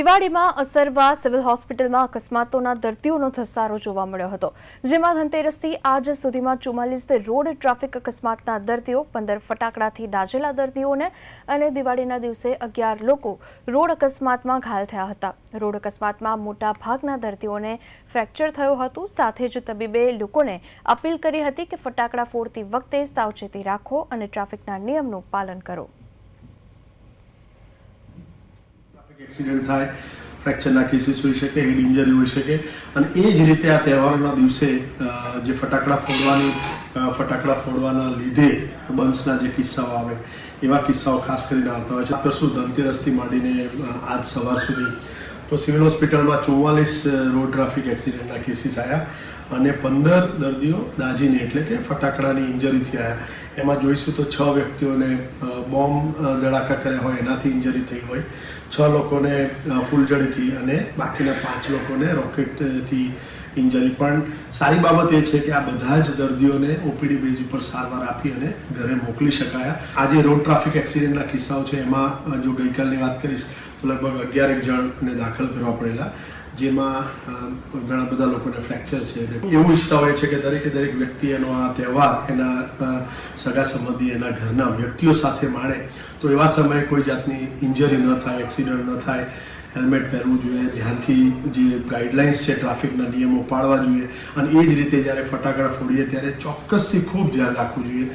દિવાળીમાં અસરવા સિવિલ હોસ્પિટલમાં અકસ્માતોના દર્દીઓનો ધસારો જોવા મળ્યો હતો. જેમાં ધનતેરસથી આજ સુધીમાં ચુમ્માલીસ રોડ ટ્રાફિક અકસ્માતના દર્દીઓ, પંદર ફટાકડાથી દાઝેલા દર્દીઓને અને દિવાળીના દિવસે અગિયાર લોકો રોડ અકસ્માતમાં ઘાયલ થયા હતા. રોડ અકસ્માતમાં મોટા ભાગના દર્દીઓને ફ્રેક્ચર થયું હતું. સાથે જ તબીબે લોકોને અપીલ કરી હતી કે ફટાકડા ફોડતી વખતે સાવચેતી રાખો અને ટ્રાફિકના નિયમનું પાલન કરો ટ્રાફિક એક્સિડન્ટ થાય, ફ્રેક્ચરના કેસીસ હોઈ શકે, હેડ ઇન્જરી હોઈ શકે. અને એ જ રીતે આ તહેવારોના દિવસે જે ફટાકડા ફોડવાની ફટાકડા ફોડવાના લીધે બંસના જે કિસ્સાઓ આવે, એવા કિસ્સાઓ ખાસ કરીને આવતા હોય છે. શું ધનતેરસથી માંડીને આજ સવાર સુધી તો સિવિલ હોસ્પિટલમાં ચુમ્માલીસ રોડ ટ્રાફિક એક્સિડન્ટના કેસીસ આવ્યા અને પંદર દર્દીઓ દાજીને એટલે કે ફટાકડાની ઇન્જરીથી આવ્યા એમાં જોઈશું તો છ વ્યક્તિઓને બોમ્બ ધડાકા કર્યા હોય, એનાથી ઇન્જરી થઈ હોય. છ લોકોને ફૂલઝડીથી અને બાકીના પાંચ લોકોને રોકેટથી ઇન્જરી. પણ સારી બાબત એ છે કે આ બધા જ દર્દીઓને ઓપીડી બેઝ ઉપર સારવાર આપી અને ઘરે મોકલી શકાયા. આજે રોડ ટ્રાફિક એક્સિડન્ટના કિસ્સાઓ છે. એમાં જો ગઈકાલની વાત કરીશ લગભગ અગિયારેક જણને દાખલ કરવા પડેલા, જેમાં ઘણા બધા લોકોને ફ્રેક્ચર છે. એવું ઈચ્છતા હોય છે કે દરેકે દરેક વ્યક્તિ એનો આ તહેવાર, એના સગા સંબંધી, એના ઘરના વ્યક્તિઓ સાથે માણે. તો એવા સમયે કોઈ જાતની ઇન્જરી ન થાય એક્સિડન્ટ ન થાય હેલ્મેટ પહેરવું જોઈએ, ધ્યાનથી જે ગાઈડલાઇન્સ છે ટ્રાફિકના નિયમો પાળવા જોઈએ. અને એ જ રીતે જ્યારે ફટાકડા ફોડીએ, ત્યારે ચોક્કસથી ખૂબ ધ્યાન રાખવું જોઈએ.